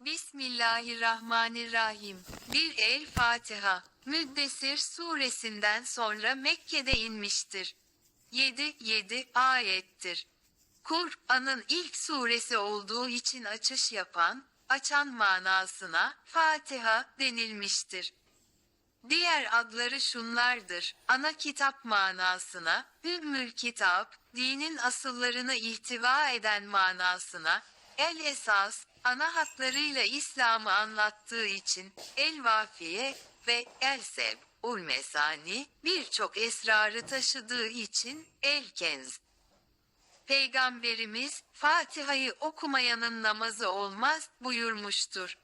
Bismillahirrahmanirrahim. Bir El Fatiha. Müddessir suresinden sonra Mekke'de inmiştir. 7 7 ayettir. Kur'an'ın ilk suresi olduğu için açış yapan, açan manasına Fatiha denilmiştir. Diğer adları şunlardır. Ana kitap manasına, Ümmül Kitap, dinin asıllarını ihtiva eden manasına, El Esas, ana hatlarıyla İslam'ı anlattığı için, El Vafiye ve El Seb, Ul birçok esrarı taşıdığı için, El Kenz. Peygamberimiz, Fatiha'yı okumayanın namazı olmaz buyurmuştur.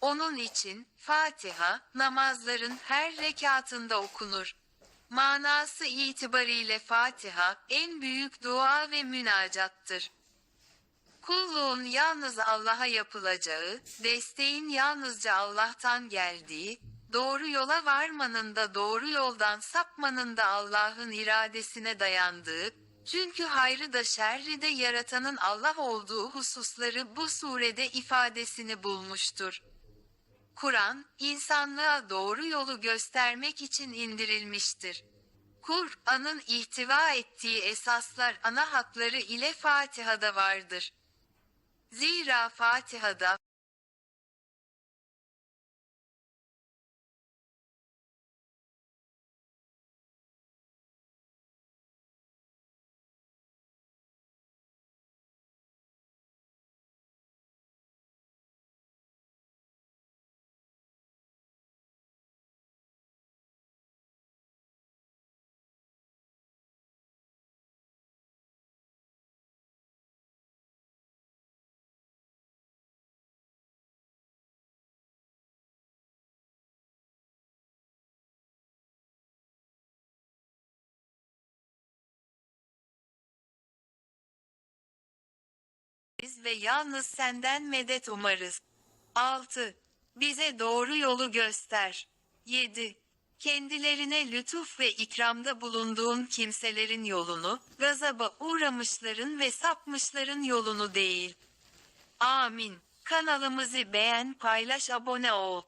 Onun için, Fatiha, namazların her rekatında okunur. Manası itibariyle Fatiha, en büyük dua ve münacattır. Kulluğun yalnız Allah'a yapılacağı, desteğin yalnızca Allah'tan geldiği, doğru yola varmanın da doğru yoldan sapmanın da Allah'ın iradesine dayandığı, çünkü hayrı da şerri de yaratanın Allah olduğu hususları bu surede ifadesini bulmuştur. Kur'an, insanlığa doğru yolu göstermek için indirilmiştir. Kur'an'ın ihtiva ettiği esaslar ana hatları ile Fatiha'da vardır. Zira Fatiha'da ve yalnız senden medet umarız. 6. Bize doğru yolu göster. 7. Kendilerine lütuf ve ikramda bulunduğun kimselerin yolunu, gazaba uğramışların ve sapmışların yolunu değil. Amin. Kanalımızı beğen, paylaş, abone ol.